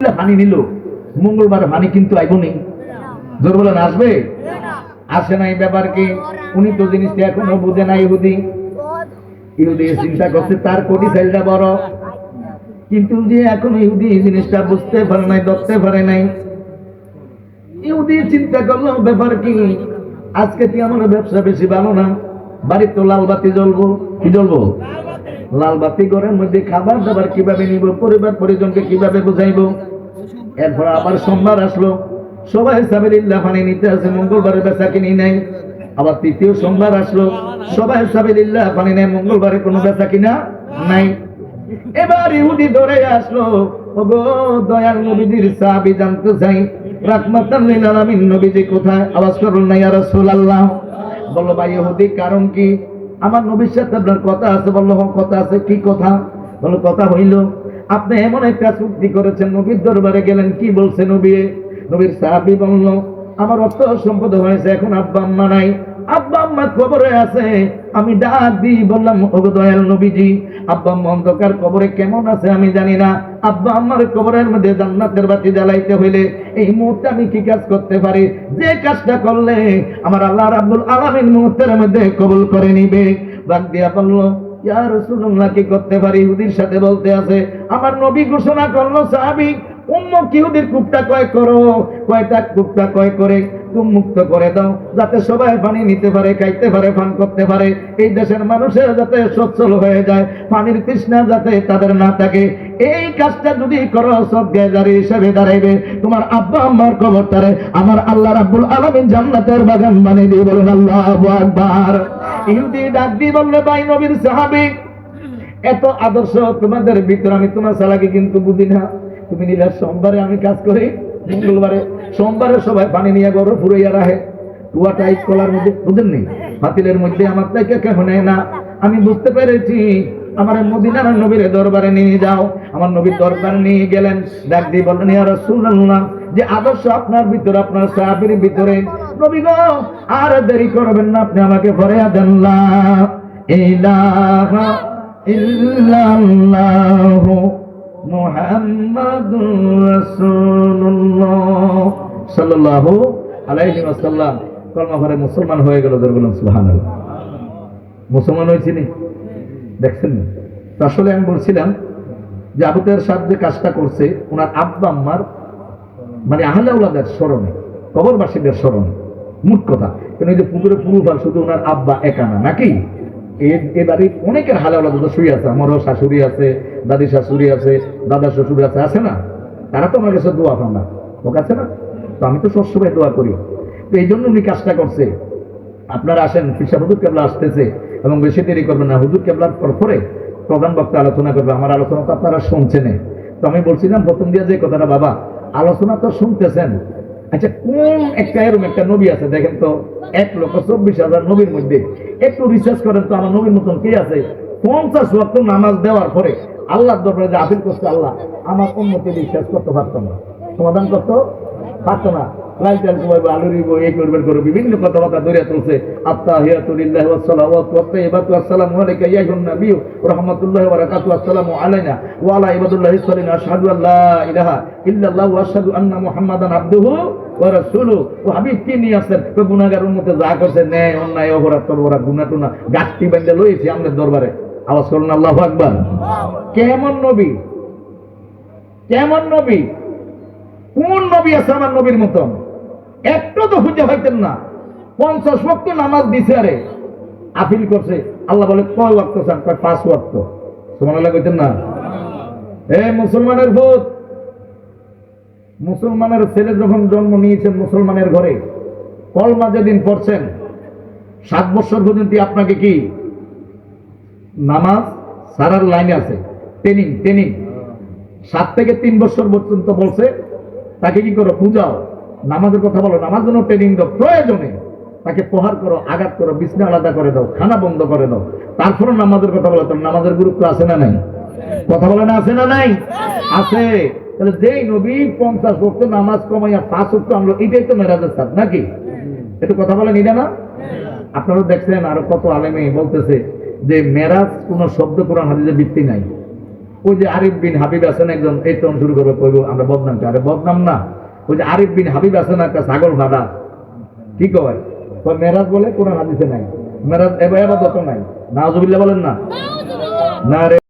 পানি নিল। মঙ্গলবার পানি কিন্তু আইবনি। জোর বলেন আসবে? আসে না এই ব্যাপার কি? উনি তো জিনিসটা এখনও বুঝে না ইহুদি। ইহুদি চিন্তা করছে, তার কোটি সাইলটা বড়। কিন্তু যে এখন ইহুদি এই জিনিসটা বুঝতে পারে নাই, ধরতে পারে নাই। ইহুদি চিন্তা করল, ব্যাপার কি? আজকে তুই আমার ব্যবসা বেশি ভালো না। বাড়ির তো লাল বাতি জ্বলবো। কি জ্বলবো? লাল বাতি ঘরের মধ্যে খাবার দাবার কীভাবে নিব? পরিবার পরিজনকে কীভাবে বুঝাইবো? এরপর আবার সোমবার আসলো। সবাই সাবিলিল্লাহ পানি নিতে আছে মঙ্গলবারে বেচা কিনি নাই। আবার তৃতীয় সোমবার আসলো। সবাই সাবিলিল্লাহ পানি নেয় মঙ্গলবারে কোনো বেচা কিনা নাই। এবার ইহুদি ধরে আসলো। ওগো দয়াল নবীজির সাহাবী জানতে চাই রাহমাতাল লিল আলামিন নবীজি কোথায়? আওয়াজ করুন না ইয়া রাসূলুল্লাহ। বলল ভাই ইহুদি কারণ কি? আমার নবীর সাথে আপনার কথা আছে বলল "হ্যাঁ, কথা আছে। কি কথা? বলল কথা হইল আপনি এমন একটা চুক্তি করেছেন, নবীর দরবারে গেলেন, কি বলছে নবী? নবীর সাহাবি বলল, আমার অর্থ সম্পদ হয়েছে, এখন আব্বা আম্মা নাই। আব্বা আম্মা কবরে আছে, আমি ডাক দিই, বললাম, ওগো দয়াল নবীজি, আব্বা আম্মা অন্ধকার কবরে কেমন আছে আমি জানি না। আব্বা আম্মার কবরের মধ্যে জান্নাতের বাতি জ্বালাইতে হইলে এই মুহূর্তে আমি কি কাজ করতে পারি? যে কাজটা করলে আমার আল্লাহ রাব্বুল আলামিন মুহূর্তের মধ্যে কবুল করে নিবে। বাদ দিয়া বলল মুক্ত করে দাও, যাতে সবাই পানি নিতে পারে, খাইতে পারে, পান করতে পারে। এই দেশের মানুষের যাতে সচ্ছল হয়ে যায়, পানির তৃষ্ণা যাতে তাদের না থাকে। এই কাজটা যদি করো সজ্ঞাজারি হিসেবে দাঁড়াইবে। তোমার আব্বা আম্মার কবরটারে আমার আল্লাহ রাব্বুল আলামিন জান্নাতের বাগান বানিয়ে দিয়ে বলেন, আল্লাহু আকবার। ইহুদি ডাক দিয়ে ভাই নবীর সাহাবী, এত আদর্শ তোমাদের আমি তোমার সালাকে কিন্তু বুঝি না। তুমি নিলে সোমবারে আমি কাজ করি, মঙ্গলবারে সোমবারে সবাই পানি নিয়ে রাখে। কলার মধ্যে নি বাতিলের মধ্যে আমার নেয় না। আমি বুঝতে পেরেছি, আমার মদিনার নবীর দরবারে নিয়ে যাও। আমার নবীর দরবারে নিয়ে গেলেন। ডাক দিয়ে বললেন, ইয়া রাসূলুল্লাহ, যে আদর্শ আপনার ভিতরে, আপনার সাহাবীর ভিতরে নবী গো, আর দেরি করবেন না, আপনি আমাকে ফরিয়াদ দেন মুসলমান হয়ে গেল মুসলমান হয়েছিনি দেখছেন? আসলে আমি বলছিলাম যে আবুতের সাহেব যে কাজটা করছে, ওনার আব্বা আম্মার মানে আহলে ওলাদের স্মরণে, কবরবাসীদের স্মরণে। মুখ কথা, কেন এই যে পুকুরে পুরুবার শুধু ওনার আব্বা একা না, নাকি? এ- এ অনেকের হালে ওলাদ শুয়ে আছে, আমারও শাশুড়ি আছে দাদি শাশুড়ি আছে দাদা শ্বশুর আছে আছে না? তারা তো আমার কাছে দোয়া পান না, ও কাছে না? তো আমি তো সবসময় দোয়া করি। তো এই জন্য উনি কাজটা করছে। আপনারা আসেন ফিসা হুজুর কেবলা আসতেছে, এবং বেশি দেরি করবেন না হুজুর কেবলার পর পরে প্রধান বক্তা আলোচনা করবে, আমার আলোচনা তো আপনারা শুনছেন তো আমি বলছিলাম, প্রথম দিয়ে যে কথাটা, বাবা, আলোচনা তো শুনতেছেন আচ্ছা কোন একটা এরকম একটা নবী আছে, দেখেন তো, এক লক্ষ চব্বিশ হাজার নবীর মধ্যে। একটু রিসার্চ করেন তো, আমার নবীর মতন কে আছে? পঞ্চাশ ওয়াক্ত নামাজ দেওয়ার পরে আল্লাহ দরবারে যে আপিল করছে আল্লাহ, আমার উন্নতি বিশ্বাস করতে পারতো না। সমাধান করতো পারতো না। কুমাইবো রিবো এই করবেন করো বিভিন্ন কথাবার্তা তুলছে। আত্মা হিয়াতুলিল্লাহ ওয়াসসালাওয়াতু ওয়াত্তাইবাতু আসসালামু আলাইকা ইয়া আইয়ুহান নাবিয়্যু ওয়া রাহমাতুল্লাহি ওয়া বারাকাতুহু। আসসালামু আলাইনা ওয়া আলা সালিহিন আশহাদু আল লা ইলাহা ইল্লাল্লাহু ওয়া আশহাদু আন্না মুহাম্মাদান আবদুহু ওয়া রাসূলুহু। ও হাবিব কি নিয়ে আসেন তো গুনাহগার উম্মতে যা করছে ন্যায় অন্যায় অপরাধ গুনাহ টুনা গাঁটটি বেঁধে লইছি আমাদের দরবারে। আওয়াজ করুন আল্লাহু আকবার। কেমন নবী? কেমন নবী? কোন নবী আছে আমার নবীর মতন? একটু তো খুঁজে হইতেন না। পঞ্চাশ ওয়াক্ত নামাজ দিছে আরে। আপিল করছে। আল্লাহ বলে, কয় ওয়াক্ত চান কয় পাঁচ ওয়াক্ত। তোমার আল্লাহ কইতেন না? এ মুসলমানের ভূত! মুসলমানের ছেলে যখন জন্ম নিয়েছেন মুসলমানের ঘরে, কলমা যেদিন পড়ছেন, সাত বছর পর্যন্ত আপনাকে কি? নামাজ সারার লাইনে আছে। Training training. সাত থেকে তিন বছর পর্যন্ত বলছে তাকে কি করো, পূজাও? নামাজের কথা বলো, নামাজ জন্য ট্রেনিং দাও, প্রয়োজনে তাকে প্রহার করো, আঘাত করো, বিছনা আলাদা করে দাও, খানা বন্ধ করে দাও। তারপরে নামাজের কথা বলো তার নামাজের গুরুত্ব আছে না নাই? কথা বলে না আছে না নাই? আছে। তাহলে যেই নবী পঞ্চাশ ভক্ত নামাজ কমাইয়া পাঁচ ভক্ত আনলো, এটাই তো মেরাজের সাথ নাকি? একটু কথা বলেন, এটা না? আপনারা দেখছেন আরও কত আলেমে বলতেছে যে মেরাজ কোন শব্দ কোরআন হাদিসে ভিত্তি নাই। ওই যে আরিফ বিন হাবিব আছেন একজন এই তখন শুরু করব কইব আমরা বদনাম আরে বদনাম না ওই যে আরিফ বিন হাবিব আছেন একটা ছাগল ভাড়া। কি কয়? মেরাজ বলে কোন হাদিসে নাই। মেরাজ এবার এবার যত নাই। নাজুবিল্লা বলেন না? না রে।